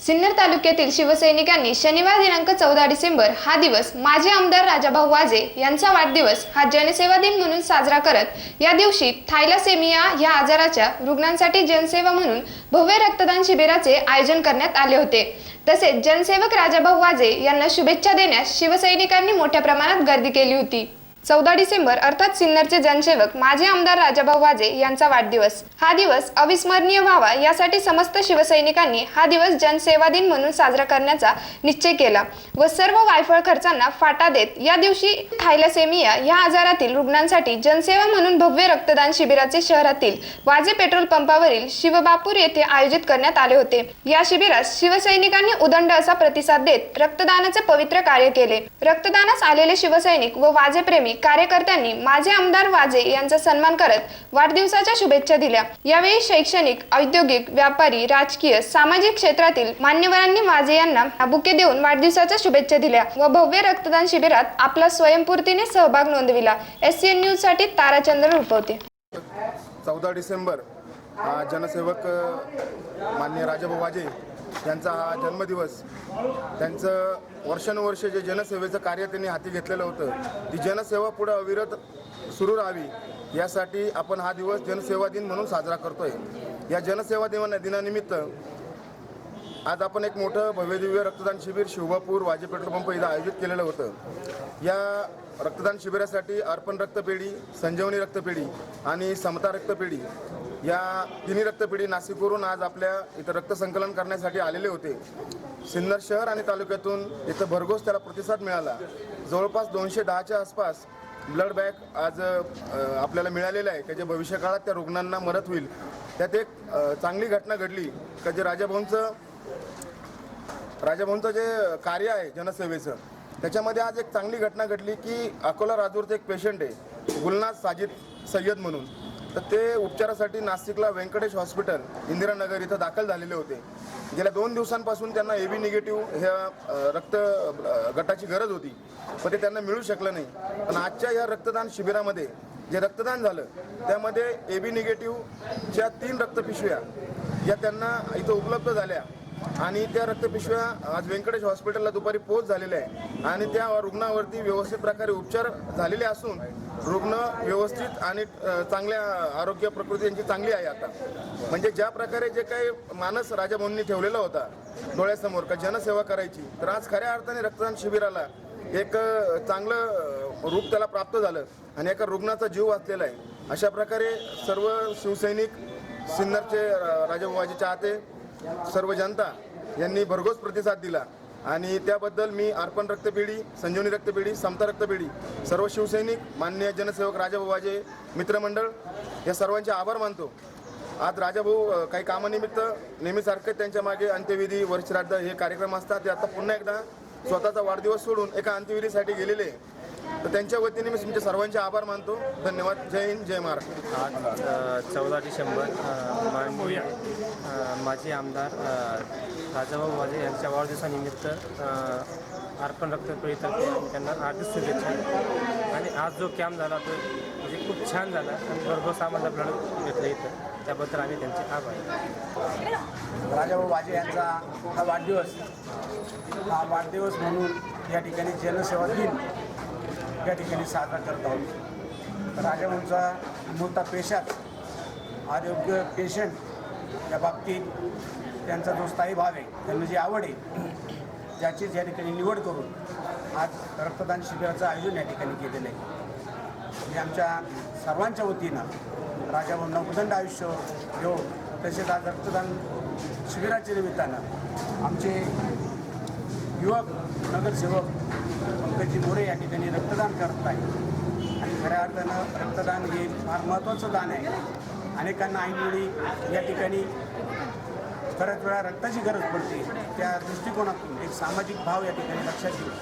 सिन्नर तालुक्यातील शिवसैनिकांनी शनिवार दिनांक चौदा डिसेंबर हा दिवस माजी आमदार राजाभाऊ वाजे यांचा वाढदिवस हा जनसेवा दिन म्हणून साजरा करत या दिवशी थायलासेमिया या आजाराच्या रुग्णांसाठी जनसेवा म्हणून भव्य रक्तदान शिबिराचे आयोजन करण्यात आले होते. तसेच जनसेवक राजाभाऊ वाजे यांना शुभेच्छा देण्यास शिवसैनिकांनी मोठ्या प्रमाणात गर्दी केली होती. चौदा डिसेंबर अर्थात सिन्नरचे जनसेवक माजी आमदार राजाभाऊ वाजे यांचा वाढदिवस. हा दिवस अविस्मरणीय व्हावा यासाठी समस्त शिवसैनिकांनी हा दिवस जनसेवा दिन म्हणून साजरा करण्याचा निश्चय केला व सर्व वायफळ खर्चांना फाटा देत या दिवशी थायलसेमिया या आजारातील रुग्णांसाठी जनसेवा म्हणून भव्य रक्तदान शिबिराचे शहरातील वाजे पेट्रोल पंपावरील शिवबापूर येथे आयोजित करण्यात आले होते. या शिबिरात शिवसैनिकांनी उदंड असा प्रतिसाद देत रक्तदानाचे पवित्र कार्य केले. रक्तदानास आलेले शिवसैनिक व वाजेप्रेमी कार्यकर्त्यांनी माझे आमदार वाजे यांचा सन्मान करत वाढदिवसाच्या शुभेच्छा दिल्या. यावेळी शैक्षणिक औद्योगिक व्यापारी राजकीय सामाजिक क्षेत्रातील मान्यवरांनी वाजे यांना बुके देऊन वाढदिवसाच्या शुभेच्छा दिल्या व भव्य रक्तदान शिबिरात आपला स्वयंपूर्तीने सहभाग नोंदविला. एस एन न्यूजसाठी ताराचंद्र रुपवते. चौदा डिसेंबर जनसेवक माननीय राजाभाऊ वाजे त्यांचा हा जन्मदिवस त्यांचं वर्षानुवर्ष जे जनसेवेचं कार्य त्यांनी हाती घेतलेलं होतं ती जनसेवा पुढं अविरत सुरू राहावी यासाठी आपण हा दिवस जनसेवा दिन म्हणून साजरा करतोय. या जनसेवा दिना दिनानिमित्त आज आपण एक मोठं भव्यदिव्य रक्तदान शिबिर शिवबापूर वाजे पेट्रोल पंप इथं आयोजित केलेलं होतं. या रक्तदान शिबिरासाठी अर्पण रक्तपेढी संजीवनी रक्तपेढी आणि समता रक्तपेढी या तिन्ही रक्तपेढी नाशिकवरून आज आपल्या इथं रक्तसंकलन करण्यासाठी आलेले होते. सिन्नर शहर आणि तालुक्यातून इथं भरघोस त्याला प्रतिसाद मिळाला. जवळपास दोनशे दहाच्या आसपास ब्लड बँक आज आपल्याला मिळालेलं आहे. त्याच्या भविष्यकाळात त्या रुग्णांना मदत होईल. त्यात एक चांगली घटना घडली. का जे राजाभाऊंचं राजाभाऊंचं जे कार्य आहे जनसेवेचं त्याच्यामध्ये आज एक चांगली घटना घडली की अकोला राजूरचं एक पेशंट आहे. गुलनाथ साजिद सय्यद म्हणून. तर ते उपचारासाठी नाशिकला व्यंकटेश हॉस्पिटल इंदिरानगर इथं दाखल झालेले होते. गेल्या दोन दिवसांपासून त्यांना ए बी निगेटिव्ह ह्या रक्त गटाची गरज होती. पण ते त्यांना मिळू शकलं नाही. पण आजच्या या रक्तदान शिबिरामध्ये जे रक्तदान झालं त्यामध्ये ए बी निगेटिव्हच्या तीन रक्तपिशव्या या त्यांना इथं उपलब्ध झाल्या. आणि त्या रक्तपिशव्या आज व्यंकटेश हॉस्पिटलला दुपारी पोच झालेल्या आहे आणि त्या रुग्णावरती व्यवस्थित प्रकारे उपचार झालेले असून रुग्ण व्यवस्थित आणि चांगल्या आरोग्य प्रकृती यांची चांगली आहे आता. म्हणजे ज्या प्रकारे जे काही मानस राजाभाऊंनी ठेवलेला होता डोळ्यासमोर का जनसेवा करायची तर आज खऱ्या अर्थाने रक्तदान शिबिराला एक चांगलं रूप त्याला प्राप्त झालं आणि एका रुग्णाचा जीव वाचलेला आहे. अशा प्रकारे सर्व शिवसैनिक सिन्नरचे अ, चाहते सर्व जनता यांनी भरघोस प्रतिसाद दिला. आणि त्याबद्दल मी अर्पण रक्तपेढी संजीवनी रक्तपेढी समता रक्तपेढी सर्व शिवसैनिक मान्य जनसेवक राजाभाऊ वाजे मित्रमंडळ या सर्वांचे आभार मानतो आज राजाभाऊ काही कामानिमित्त नेहमीसारखे त्यांच्या मागे अंत्यविधी वर्षश्राद्ध हे कार्यक्रम असतात ते आता पुन्हा एकदा स्वतःचा वाढदिवस सोडून एका अंत्यविधीसाठी गेलेले आहे. तर त्यांच्या वतीने मी तुमच्या सर्वांचे आभार मानतो. धन्यवाद. जय हिंद जय महाराष्ट्र. आज चौदा डिसेंबर अ, माजी आमदार राजाभाऊ वाजे यांच्या वाढदिवसानिमित्त अर्पण रक्तपेढीतर्फे आम्ही त्यांना हार्दिक शुभेच्छा. आणि आज जो कॅम्प झाला तो म्हणजे खूप छान झाला आणि भरघोस आम्हाला ब्लड घेतलं इथं. त्याबद्दल आम्ही त्यांचे आभार राजाभाऊ वाजे यांचा हा वाढदिवस हा वाढदिवस म्हणून या ठिकाणी जनसेवा दिन या ठिकाणी साजरा करत आहोत. राजाभाऊंचा मोठा पेशाच आरोग्य पेशंट या बाबतीत त्यांचा जो स्थायी भाव आहे त्यांना जी आवड आहे ज्याचीच या ठिकाणी निवड करून आज रक्तदान शिबिराचं आयोजन या ठिकाणी केलेलं आहे. मी आमच्या सर्वांच्या वतीनं राजाभाऊंना उदंड आयुष्य घेऊन तसेच आज रक्तदान शिबिराच्या निमित्तानं आमचे युवक नगरसेवक पंकजी मोरे या ठिकाणी रक्तदान करत आहे. आणि खऱ्या अर्थानं रक्तदान हे फार महत्त्वाचं दान आहे. अनेकांना ऐनवेळी या ठिकाणी बऱ्याच वेळा रक्ताची गरज पडते. त्या दृष्टिकोनातून एक सामाजिक भाव या ठिकाणी लक्षात येईल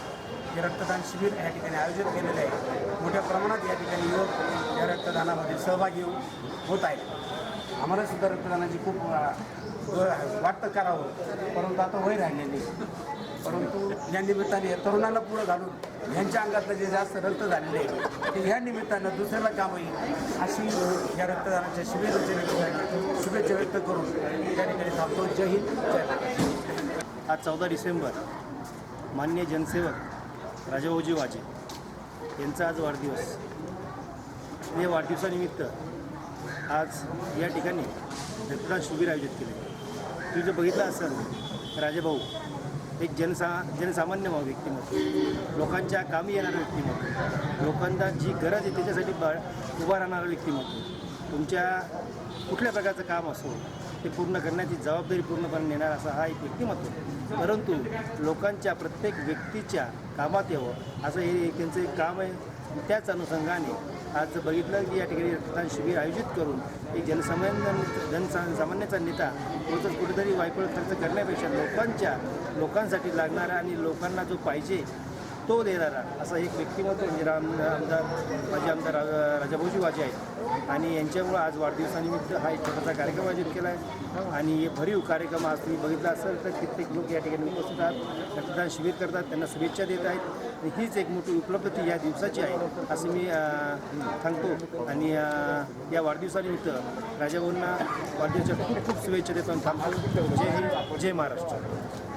हे रक्तदान शिबिर या ठिकाणी आयोजित केलेलं आहे. मोठ्या प्रमाणात या ठिकाणी युवक या रक्तदानामध्ये सहभागी होत आहेत. आम्हाला सुद्धा रक्तदानाची खूप व- वाटतं करावं. परंतु आता वय राहिलेली परंतु या निमित्ताने तरुणांना पुढं घालून यांच्या अंगातलं जे जास्त रक्त झालेले आहे ते ह्या निमित्तानं दुसऱ्याला काम येईल अशी या रक्तदानाच्या शिबिराच्या निमित्ताने शुभेच्छा व्यक्त करून या ठिकाणी थांबतो. जय हिंद जय आज चौदा डिसेंबर मान्य जनसेवक राजाभाऊजी वाजे यांचा आज वाढदिवस. या वाढदिवसानिमित्त आज या ठिकाणी रक्तदान शिबिर आयोजित केले. तुम्ही जर बघितलं असेल राजाभाऊ एक जनसा जनसामान्य भाऊ व्यक्तिमत्व. लोकांच्या कामी येणारं व्यक्तिमत्व. लोकांना जी गरज आहे त्याच्यासाठी ब उभा राहणारं व्यक्तिमत्व. तुमच्या कुठल्या प्रकारचं काम असो ते पूर्ण करण्याची जबाबदारी पूर्णपणे नेणार असा हा एक व्यक्तिमत्व. परंतु लोकांच्या प्रत्येक व्यक्तीच्या कामात यावं असं हे त्यांचं एक काम आहे. त्याच अनुषंगाने आज बघितलं की या ठिकाणी रक्तदान शिबिर आयोजित करून एक जनसामान्य जनसा सामान्याचा नेता तोच कुठेतरी वायफळ खर्च करण्यापेक्षा लोकांच्या लोकांसाठी लागणारा आणि लोकांना जो पाहिजे तो देणारा असं एक व्यक्तिमत्व म्हणजे राम आमदार माझे आमदार राजाभाऊजी वाजे आहेत. आणि यांच्यामुळं आज वाढदिवसानिमित्त हा एक छोटासा कार्यक्रम आयोजित केला आहे. आणि हे भरीव कार्यक्रम आज तुम्ही बघितला असेल तर कित्येक लोक या ठिकाणी उपस्थित आहात. रक्तदान शिबिर करतात त्यांना शुभेच्छा देत आहेत. आणि हीच एक मोठी उपलब्धी या दिवसाची आहे असं मी सांगतो. आणि या वाढदिवसानिमित्त राजाभाऊंना वाढदिवसाच्या खूप खूप शुभेच्छा देतो आणि थांबतो. जय हिंद जय महाराष्ट्र.